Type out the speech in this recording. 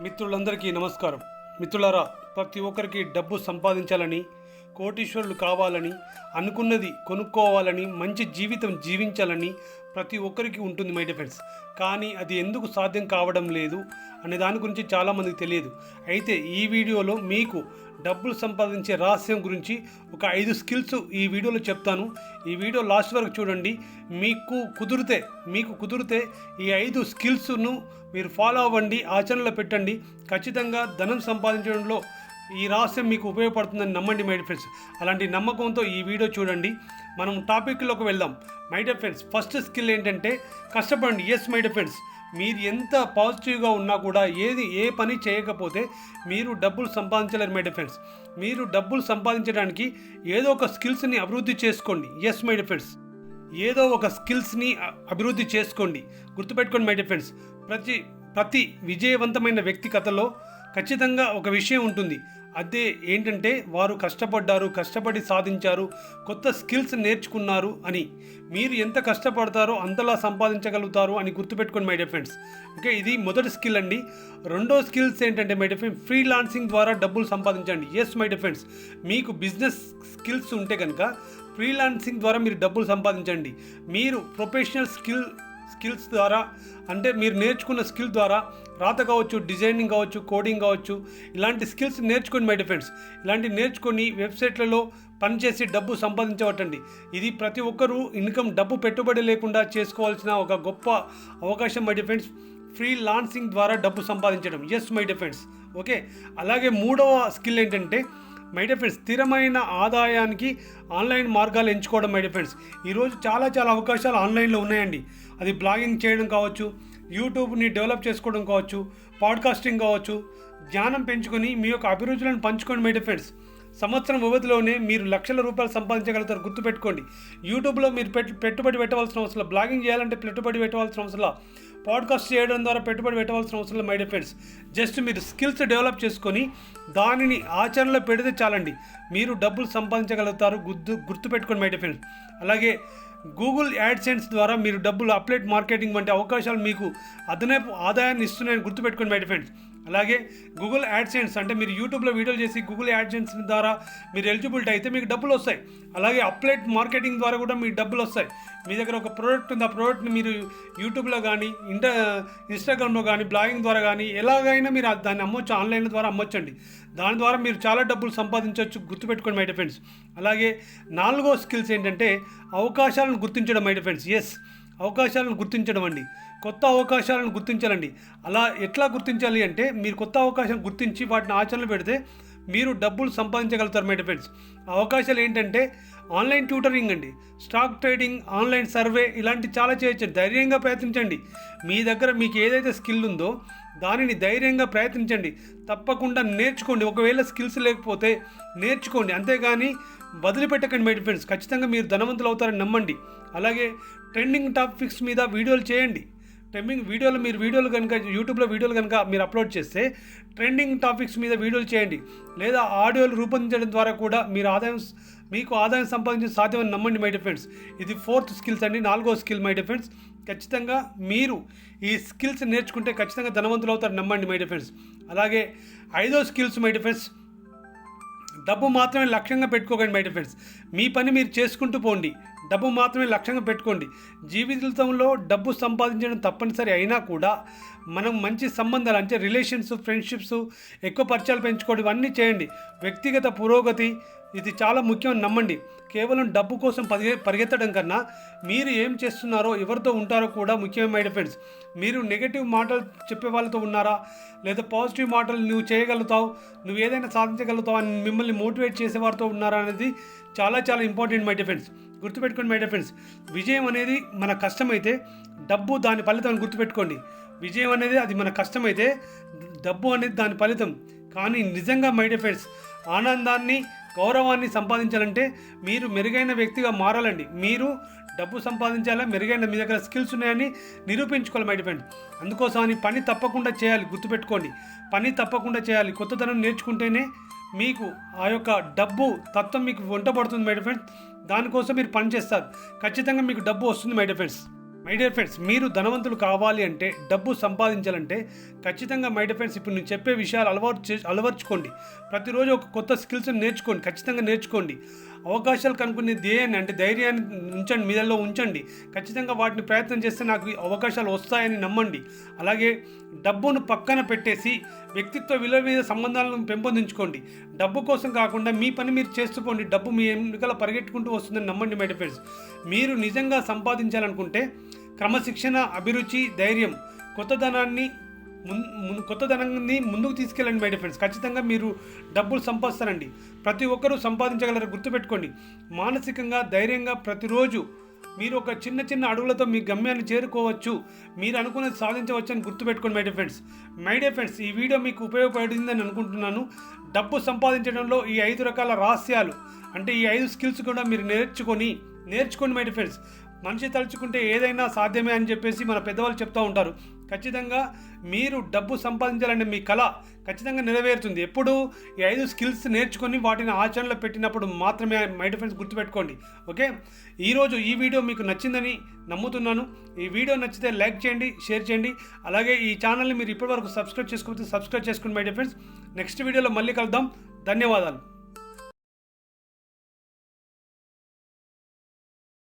మిత్రులందరికీ నమస్కారం. మిత్రులారా ప్రతి ఒక్కరికి డబ్బు సంపాదించాలని కోటీశ్వరులు కావాలని అనుకున్నది కొనుక్కోవాలని మంచి జీవితం జీవించాలని ప్రతి ఒక్కరికి ఉంటుంది మై డిఫెండ్స్ కానీ అది ఎందుకు సాధ్యం కావడం లేదు అనే దాని గురించి చాలామందికి తెలియదు. అయితే ఈ వీడియోలో మీకు డబ్బులు సంపాదించే రహస్యం గురించి ఒక ఐదు స్కిల్స్ ఈ వీడియోలో చెప్తాను. ఈ వీడియో లాస్ట్ వరకు చూడండి. మీకు కుదిరితే మీకు కుదిరితే ఈ ఐదు స్కిల్స్ను మీరు ఫాలో అవ్వండి ఆచరణలో పెట్టండి. ఖచ్చితంగా ధనం సంపాదించడంలో ఈ రహస్యం మీకు ఉపయోగపడుతుందని నమ్మండి మై ఫ్రెండ్స్ అలాంటి నమ్మకంతో ఈ వీడియో చూడండి. మనం టాపిక్లోకి వెళ్దాం. మై ఫ్రెండ్స్ ఫస్ట్ స్కిల్ ఏంటంటే కష్టపడండి. ఎస్ మై ఫ్రెండ్స్ మీరు ఎంత పాజిటివ్గా ఉన్నా కూడా ఏది ఏ పని చేయకపోతే మీరు డబ్బులు సంపాదించలేరు మై ఫ్రెండ్స్ మీరు డబ్బులు సంపాదించడానికి ఏదో ఒక స్కిల్స్ని అభివృద్ధి చేసుకోండి. ఎస్ మై ఫ్రెండ్స్ ఏదో ఒక స్కిల్స్ని అభివృద్ధి చేసుకోండి. గుర్తుపెట్టుకోండి మై ఫ్రెండ్స్ ప్రతి ప్రతి విజయవంతమైన వ్యక్తి కథలో ఖచ్చితంగా ఒక విషయం ఉంటుంది. అదే ఏంటంటే వారు కష్టపడ్డారు కష్టపడి సాధించారు కొత్త స్కిల్స్ నేర్చుకున్నారు అని. మీరు ఎంత కష్టపడతారో అంతలా సంపాదించగలుగుతారు అని గుర్తుపెట్టుకోండి మై డియర్ ఫ్రెండ్స్ ఓకే ఇది మొదటి స్కిల్ అండి. రెండో స్కిల్స్ ఏంటంటే మై డియర్ ఫ్రెండ్ ఫ్రీలాన్సింగ్ ద్వారా డబ్బులు సంపాదించండి. ఎస్ మై డియర్ ఫ్రెండ్స్ మీకు బిజినెస్ స్కిల్స్ ఉంటే కనుక ఫ్రీలాన్సింగ్ ద్వారా మీరు డబ్బులు సంపాదించండి. మీరు ప్రొఫెషనల్ స్కిల్ స్కిల్స్ ద్వారా అంటే మీరు నేర్చుకున్న స్కిల్ ద్వారా రాత కావచ్చు డిజైనింగ్ కావచ్చు కోడింగ్ కావచ్చు ఇలాంటి స్కిల్స్ నేర్చుకోండి మై డిఫెండ్స్ ఇలాంటి నేర్చుకొని వెబ్సైట్లలో పనిచేసి డబ్బు సంపాదించవటండి ఇది ప్రతి ఒక్కరూ ఇన్కమ్ డబ్బు పెట్టుబడి లేకుండా చేసుకోవాల్సిన ఒక గొప్ప అవకాశం మై డిఫెండ్స్ ఫ్రీ లాన్సింగ్ ద్వారా డబ్బు సంపాదించడం. ఎస్ మై డిఫెండ్స్ ఓకే అలాగే మూడవ స్కిల్ ఏంటంటే మై ఫ్రెండ్స్ స్థిరమైన ఆదాయానికి ఆన్లైన్ మార్గాలు ఎంచుకోవడం మై ఫ్రెండ్స్ ఈరోజు చాలా చాలా అవకాశాలు ఆన్లైన్లో ఉన్నాయండి. అది బ్లాగింగ్ చేయడం కావచ్చు యూట్యూబ్ని డెవలప్ చేసుకోవడం కావచ్చు పాడ్కాస్టింగ్ కావచ్చు జ్ఞానం పెంచుకొని మీ యొక్క అభిరుచులను పంచుకోండి మై ఫ్రెండ్స్. సంవత్సరం వ్యవధిలోనే మీరు లక్షల రూపాయలు సంపాదించగలుగుతారు గుర్తుపెట్టుకోండి. యూట్యూబ్లో మీరు పెట్టుబడి పెట్టవలసిన అవసరం బ్లాగింగ్ చేయాలంటే పెట్టుబడి పెట్టవలసిన అవసరం. పాడ్కాస్ట్ చేయడం ద్వారా పెట్టుబడి పెట్టవలసిన అవసరం లేదు, మై డియర్ ఫ్రెండ్స్ జస్ట్ మీరు స్కిల్స్ డెవలప్ చేసుకొని దానిని ఆచరణలో పెడితే చాలండి. మీరు డబ్బులు సంపాదించగలుగుతారు గుర్తు గుర్తుపెట్టుకోండి మై డియర్ ఫ్రెండ్స్ అలాగే గూగుల్ యాడ్సెన్స్ ద్వారా మీరు డబ్బులు అప్లెట్ మార్కెటింగ్ వంటి అవకాశాలు మీకు అదనపు ఆదాయాన్ని ఇస్తున్నాయని గుర్తుపెట్టుకోండి మై డియర్ ఫ్రెండ్స్ అలాగే గూగుల్ యాడ్సెన్స్ అంటే మీరు యూట్యూబ్లో వీడియోలు చేసి గూగుల్ యాడ్సెన్స్ ద్వారా మీరు ఎలిజిబిలిటీ అయితే మీకు డబ్బులు వస్తాయి. అలాగే అప్లైట్ మార్కెటింగ్ ద్వారా కూడా మీకు డబ్బులు వస్తాయి. మీ దగ్గర ఒక ప్రోడక్ట్ ఉంది. ఆ ప్రోడక్ట్ని మీరు యూట్యూబ్లో కానీ ఇంటర్ ఇన్స్టాగ్రామ్లో కానీ బ్లాగింగ్ ద్వారా కానీ ఎలాగైనా మీరు దాన్ని అమ్మొచ్చు. ఆన్లైన్ ద్వారా అమ్మొచ్చండి. దాని ద్వారా మీరు చాలా డబ్బులు సంపాదించవచ్చు గుర్తుపెట్టుకోండి మై ఫ్రెండ్స్ అలాగే నాలుగో స్కిల్స్ ఏంటంటే అవకాశాలను గుర్తించడం మై ఫ్రెండ్స్ ఎస్ అవకాశాలను గుర్తించడం అండి. కొత్త అవకాశాలను గుర్తించాలండి. అలా ఎట్లా గుర్తించాలి అంటే మీరు కొత్త అవకాశం గుర్తించి వాటిని ఆచరణలో పెడితే మీరు డబ్బులు సంపాదించగలుగుతారు మై ఫ్రెండ్స్. అవకాశాలు ఏంటంటే ఆన్లైన్ ట్యూటరింగ్ అండి. స్టాక్ ట్రేడింగ్ ఆన్లైన్ సర్వే ఇలాంటి చాలా చేయొచ్చు ధైర్యంగా ప్రయత్నించండి. మీ దగ్గర మీకు ఏదైతే స్కిల్ ఉందో దానిని ధైర్యంగా ప్రయత్నించండి. తప్పకుండా నేర్చుకోండి. ఒకవేళ స్కిల్స్ లేకపోతే నేర్చుకోండి. అంతేగాని వదిలిపెట్టకండి మై ఫ్రెండ్స్. ఖచ్చితంగా మీరు ధనవంతులు అవుతారని నమ్మండి. అలాగే ట్రెండింగ్ టాపిక్స్ మీద వీడియోలు చేయండి. ట్రెండింగ్ వీడియోలు మీరు వీడియోలు కనుక యూట్యూబ్లో వీడియోలు కనుక మీరు అప్లోడ్ చేస్తే ట్రెండింగ్ టాపిక్స్ మీద వీడియోలు చేయండి. లేదా ఆడియోలు రూపొందించడం ద్వారా కూడా మీరు ఆదాయం మీకు ఆదాయం సంపాదించడం సాధ్యమని నమ్మండి మై డిఫెండ్స్ ఇది ఫోర్త్ స్కిల్స్ అండి నాలుగో స్కిల్ మై డిఫెండ్స్ ఖచ్చితంగా మీరు ఈ స్కిల్స్ నేర్చుకుంటే ఖచ్చితంగా ధనవంతులు అవుతారు నమ్మండి మై డిఫెండ్స్ అలాగే ఐదో స్కిల్స్ మై డిఫెండ్స్ డబ్బు మాత్రమే లక్ష్యంగా పెట్టుకోకండి మై డిఫెండ్స్ మీ పని మీరు చేసుకుంటూ పోండి. డబ్బు మాత్రమే లక్ష్యంగా పెట్టుకోండి. జీవితంలో డబ్బు సంపాదించడం తప్పనిసరి అయినా కూడా మనం మంచి సంబంధాలు అంటే రిలేషన్స్ ఫ్రెండ్షిప్స్ ఎక్కువ పరిచయాలు పెంచుకోవడం ఇవన్నీ చేయండి. వ్యక్తిగత పురోగతి ఇది చాలా ముఖ్యం నమ్మండి. కేవలం డబ్బు కోసం పరిగె పరిగెత్తడం కన్నా మీరు ఏం చేస్తున్నారో ఎవరితో ఉంటారో కూడా ముఖ్యమైన ఫ్రెండ్స్ మీరు నెగటివ్ మాటలు చెప్పే వాళ్ళతో ఉన్నారా? లేదా పాజిటివ్ మాటలు నువ్వు చేయగలుగుతావు? నువ్వు ఏదైనా సాధించగలుగుతావు అని మిమ్మల్ని మోటివేట్ చేసే వారితో ఉన్నారా అనేది చాలా చాలా ఇంపార్టెంట్ మై ఫ్రెండ్స్ గుర్తుపెట్టుకోండి మై ఫ్రెండ్స్ విజయం అనేది మన కష్టమైతే డబ్బు దాని ఫలితం గుర్తుపెట్టుకోండి. విజయం అనేది అది మన కష్టమైతే డబ్బు అనేది దాని ఫలితం. కానీ నిజంగా మై ఫ్రెండ్స్ ఆనందాన్ని గౌరవాన్ని సంపాదించాలంటే మీరు మెరుగైన వ్యక్తిగా మారాలండి. మీరు డబ్బు సంపాదించాలా మెరుగైన మీ దగ్గర స్కిల్స్ ఉన్నాయని నిరూపించుకోవాలి మై ఫ్రెండ్ అందుకోసం అని పని తప్పకుండా చేయాలి గుర్తుపెట్టుకోండి. పని తప్పకుండా చేయాలి కొత్తదనం నేర్చుకుంటేనే మీకు ఆ యొక్క డబ్బు తత్వం మీకు వంట పడుతుంది మై ఫ్రెండ్స్ దానికోసం మీరు పని చేస్తారు. ఖచ్చితంగా మీకు డబ్బు వస్తుంది my friends my dear friends మీరు ధనవంతులు కావాలి అంటే డబ్బు సంపాదించాలంటే ఖచ్చితంగా మై డియర్ ఫ్రెండ్స్ ఇప్పుడు నేను చెప్పే విషయాలు అలవాటు చే అలవర్చుకోండి. ప్రతిరోజు ఒక కొత్త స్కిల్స్ని నేర్చుకోండి. ఖచ్చితంగా నేర్చుకోండి. అవకాశాలు కనుక్కునే ధ్యేయాన్ని అంటే ధైర్యాన్ని ఉంచండి మీదల్లో ఉంచండి. ఖచ్చితంగా వాటిని ప్రయత్నం చేస్తే నాకు అవకాశాలు వస్తాయని నమ్మండి. అలాగే డబ్బును పక్కన పెట్టేసి వ్యక్తిత్వ విలువ మీద సంబంధాలను పెంపొందించుకోండి. డబ్బు కోసం కాకుండా మీ పని మీరు చేసుకోండి. డబ్బు మీ ఎన్నికల పరిగెట్టుకుంటూ వస్తుందని నమ్మండి మై ఫ్రెండ్స్ మీరు నిజంగా సంపాదించాలనుకుంటే క్రమశిక్షణ అభిరుచి ధైర్యం కొత్తదనాన్ని ముందు కొత్త కొత్తదనాన్ని ముందుకు తీసుకెళ్ళండి మై ఫ్రెండ్స్ ఖచ్చితంగా మీరు డబ్బులు సంపాదిస్తారండి. ప్రతి ఒక్కరూ సంపాదించగలరు గుర్తుపెట్టుకోండి. మానసికంగా ధైర్యంగా ప్రతిరోజు మీరు ఒక చిన్న చిన్న అడుగులతో మీ గమ్యాన్ని చేరుకోవచ్చు. మీరు అనుకున్నది సాధించవచ్చు అని గుర్తుపెట్టుకోండి my friends my dear friends ఈ వీడియో మీకు ఉపయోగపడిందని అనుకుంటున్నాను. డబ్బు సంపాదించడంలో ఈ ఐదు రకాల రహస్యాలు అంటే ఈ ఐదు స్కిల్స్ కూడా మీరు నేర్చుకొని నేర్చుకోండి మై ఫ్రెండ్స్ మనిషి తలుచుకుంటే ఏదైనా సాధ్యమే అని చెప్పేసి మన పెద్దవాళ్ళు చెప్తూ ఉంటారు. ఖచ్చితంగా మీరు డబ్బు సంపాదించాలంటే మీ కళ ఖచ్చితంగా నెరవేరుతుంది. ఎప్పుడు ఈ ఐదు స్కిల్స్ నేర్చుకొని వాటిని ఆచరణలో పెట్టినప్పుడు మాత్రమే మై ఫ్రెండ్స్ గుర్తుపెట్టుకోండి. ఓకే? ఈరోజు ఈ వీడియో మీకు నచ్చిందని నమ్ముతున్నాను. ఈ వీడియో నచ్చితే లైక్ చేయండి షేర్ చేయండి. అలాగే ఈ ఛానల్ని మీరు ఇప్పటివరకు సబ్స్క్రైబ్ చేసుకోకపోతే సబ్స్క్రైబ్ చేసుకోండి మై డిఫెన్స్ నెక్స్ట్ వీడియోలో మళ్ళీ కలుద్దాం. ధన్యవాదాలు.